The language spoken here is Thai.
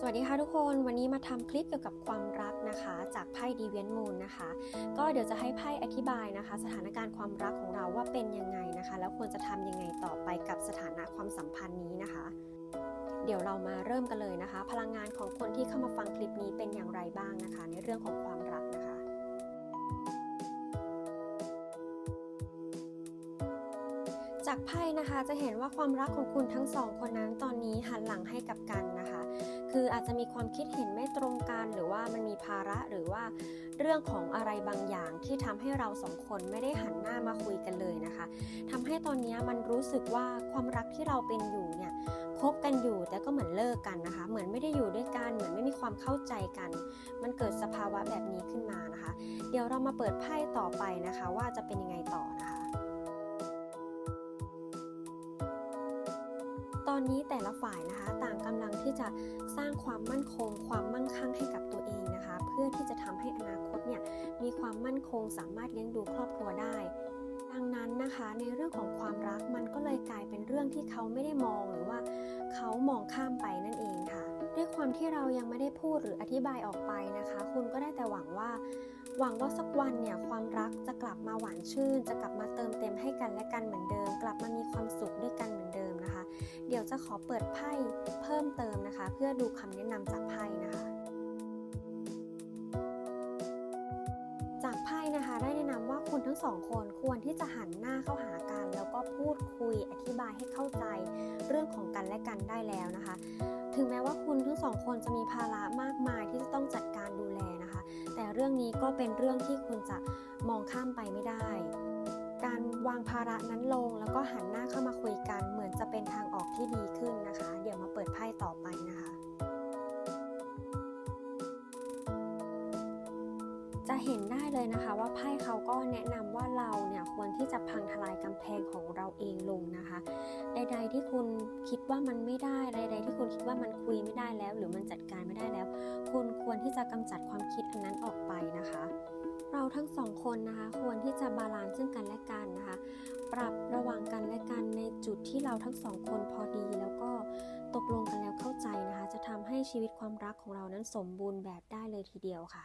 สวัสดีค่ะทุกคนวันนี้มาทำคลิปเกี่ยวกับความรักนะคะ จากไพ่ดีเวนมูนนะคะ ก็เดี๋ยวจะให้ไพ่อธิบายนะคะ สถานการณ์ความรักของเราว่าเป็นยังไงนะคะ แล้วควรจะทำยังไงต่อไปกับสถานะความสัมพันธ์นี้นะคะ เดี๋ยวเรามาเริ่มกันเลยนะคะ พลังงานของคนที่เข้ามาฟังคลิปนี้เป็นอย่างไรบ้างนะคะ ในเรื่องของความรักนะคะ จากไพ่นะคะจะเห็นว่าความรักของคุณทั้งสองคนนั้นตอนนี้หันหลังให้กับกันนะคะ คืออาจจะมีความคิดเห็นไม่ตรงกัน หรือว่ามันมีภาระหรือว่าเรื่องของอะไรบางอย่างที่ทำให้เราสองคนไม่ได้หันหน้ามาคุยกันเลยนะคะทำให้ตอนนี้มันรู้สึกว่าความรักที่เราเป็นอยู่เนี่ยคบกันอยู่แต่ก็เหมือนเลิกกันนะคะ เหมือนไม่ได้อยู่ด้วยกันเหมือนไม่มีความเข้าใจกัน มันเกิดสภาวะแบบนี้ขึ้นมานะคะ เดี๋ยวเรามาเปิดไพ่ต่อไปนะคะ ว่าจะเป็นยังไงต่อนะคะ ตอนนี้แต่ละฝ่ายนะคะต่างกำลังที่จะสร้างความมั่นคง ความมั่งคั่งให้กับตัวเองนะคะ เพื่อที่จะทำให้อนาคตเนี่ยมีความมั่นคงสามารถเลี้ยงดูครอบครัวได้ดังนั้นนะคะในเรื่องของความรักมันก็เลยกลายเป็นเรื่องที่เขาไม่ได้มองหรือว่าเขามองข้ามไปนั่นเองค่ะ ด้วยความที่เรายังไม่ได้พูดหรืออธิบายออกไปนะคะ คุณก็ได้แต่หวังว่า หวังว่าสักวันเนี่ยความรักจะกลับมาหวานชื่น จะกลับมาเติมเต็มให้กันและกันเหมือนเดิม กลับมามีความ จะขอเปิดไพ่เพิ่มเติมนะคะ เพื่อดูคำแนะนำจากไพ่นะคะ จากไพ่นะคะได้แนะนำว่าคุณทั้งสองคนควรที่จะหันหน้าเข้าหากัน แล้วก็พูดคุยอธิบายให้เข้าใจเรื่องของกันและกันได้แล้วนะคะ ถึงแม้ว่าคุณทั้งสองคนจะมีภาระมากมายที่จะต้องจัดการดูแลนะคะ แต่เรื่องนี้ก็เป็นเรื่องที่คุณจะมองข้ามไปไม่ได้ การวางภาระนั้นลง แล้วก็หันหน้าเข้ามาคุยกัน เหมือนจะเป็นทางออกที่ดีขึ้นนะคะ เดี๋ยวมาเปิดไพ่ต่อไปนะคะ จะเห็นได้เลยนะคะว่าไพ่เขาก็แนะนำว่าเราเนี่ยควรที่จะพังทลายกำแพงของเราเองลงนะคะ ใด ๆ ที่คุณคิดว่ามันไม่ได้ใด ๆ ที่คุณคิดว่ามันคุยไม่ได้แล้ว หรือมันจัดการไม่ได้แล้ว คุณควรที่จะกำจัดความคิดอันนั้นออกไปนะคะ เราทั้งสองคนนะคะควรที่จะบาลานซ์ซึ่งกันและกัน ปรับระวางกันและกันในจุดที่เราทั้งสองคนพอดี แล้วก็ตกลงกันแล้วเข้าใจนะคะ จะทำให้ชีวิตความรักของเรานั้นสมบูรณ์แบบได้เลยทีเดียวค่ะ